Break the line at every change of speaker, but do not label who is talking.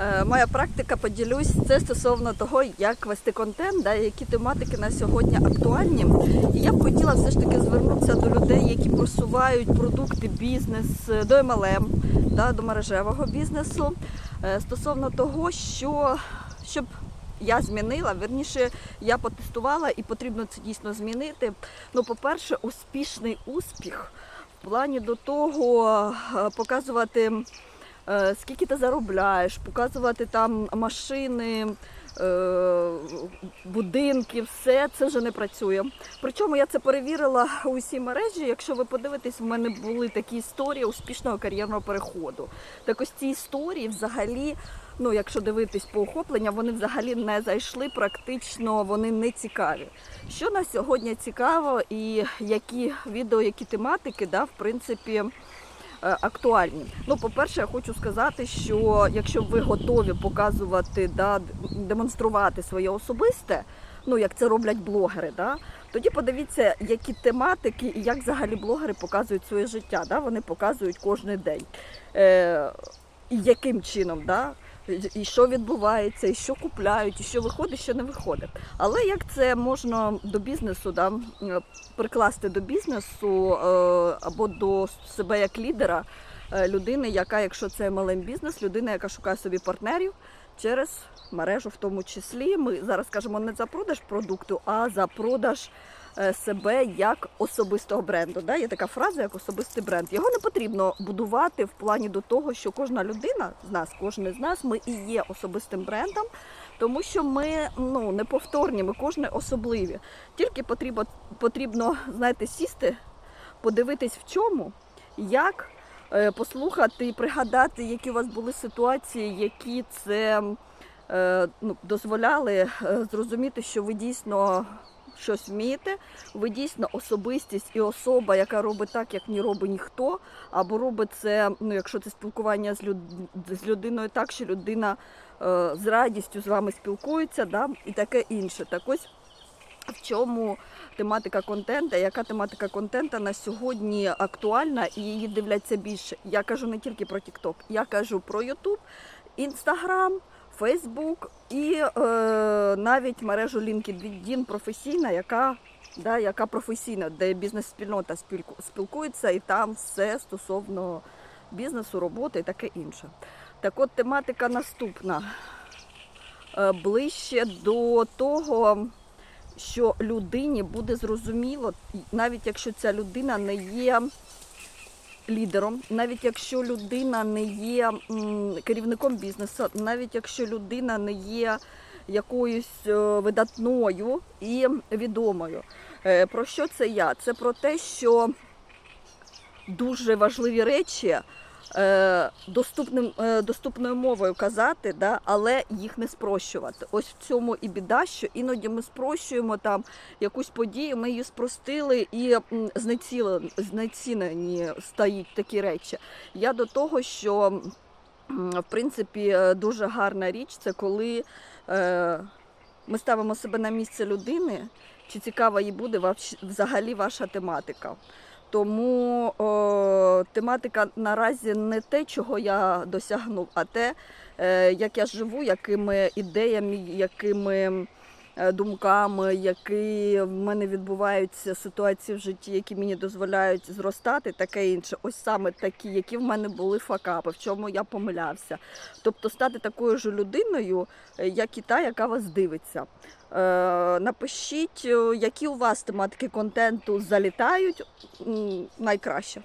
Е, Моя практика поділюсь це стосовно того, як вести контент, да, які тематики на сьогодні актуальні. І я б хотіла все ж таки звернутися до людей, які просувають продукти, бізнес е, до MLM, да, до мережевого бізнесу. е, Стосовно того, що щоб я змінила, верніше я потестувала і потрібно це дійсно змінити. Ну, по-перше, успішний успіх в плані до того показувати. Е, скільки ти заробляєш, показувати там машини, е, будинки, все це вже не працює. Причому я це перевірила у усій мережі. Якщо ви подивитесь, в мене були такі історії успішного кар'єрного переходу. Так ось ці історії взагалі. Ну, якщо дивитись по охопленням, вони взагалі не зайшли, практично вони не цікаві. Що на сьогодні цікаво, і які відео, які тематики, да, в принципі, актуальні. Ну, по-перше, я хочу сказати, що якщо ви готові показувати, да, демонструвати своє особисте, ну як це роблять блогери, да, тоді подивіться, які тематики і як взагалі блогери показують своє життя. Да, вони показують кожен день. Е, яким чином, да, і що відбувається, і що купляють, і що виходить, що не виходить. Але як це можна до бізнесу да, прикласти до бізнесу е, або до себе як лідера, е, людини, яка, якщо це малий бізнес, людина, яка шукає собі партнерів через мережу, в тому числі. Ми зараз кажемо не за продаж продукту, а за продаж. е, Себе як особистого бренду. Да? Є така фраза, як особистий бренд. Його не потрібно будувати в плані до того, що кожна людина з нас, кожен з нас, ми і є особистим брендом, тому що ми ну, неповторні, ми кожне особливі. Тільки потрібно, потрібно знаєте, сісти, подивитись в чому, як послухати і пригадати, які у вас були ситуації, які це е, ну, дозволяли е, зрозуміти, що ви дійсно щось вмієте, ви дійсно особистість і особа, яка робить так, як не робить ніхто, або робить це, ну якщо це спілкування з, люд... з людиною так, що людина е, з радістю з вами спілкується, да, і таке інше. Так ось в чому тематика контенту, яка тематика контенту на сьогодні актуальна і її дивляться більше. Я кажу не тільки про TikTok, я кажу про YouTube, Instagram, Facebook і е, навіть мережу LinkedIn професійна, яка, да, яка професійна, де бізнес-спільнота спілкується, і там все стосовно бізнесу, роботи і таке інше. Так от тематика наступна. Е, ближче до того, що людині буде зрозуміло, навіть якщо ця людина не є лідером, навіть якщо людина не є керівником бізнесу, навіть якщо людина не є якоюсь е, видатною і відомою. Е, Про що це я? Це про те, що дуже важливі речі доступним, е, доступною мовою казати, да, але їх не спрощувати. Ось в цьому і біда, що іноді ми спрощуємо там якусь подію, ми її спростили і знецінені стають такі речі. Я до того, що в принципі е, дуже гарна річ це коли е, ми ставимо себе на місце людини, чи цікава їй буде взагалі ваша тематика. Тому тематика наразі не те, чого я досягнув, а те, е, як я живу, якими ідеями, якими е, думками, які в мене відбуваються ситуації в житті, які мені дозволяють зростати, таке інше. Ось саме такі, які в мене були факапи, в чому я помилявся. Тобто стати такою ж людиною, е, як і та, яка вас дивиться. Напишіть, які у вас тематики контенту залітають найкраще.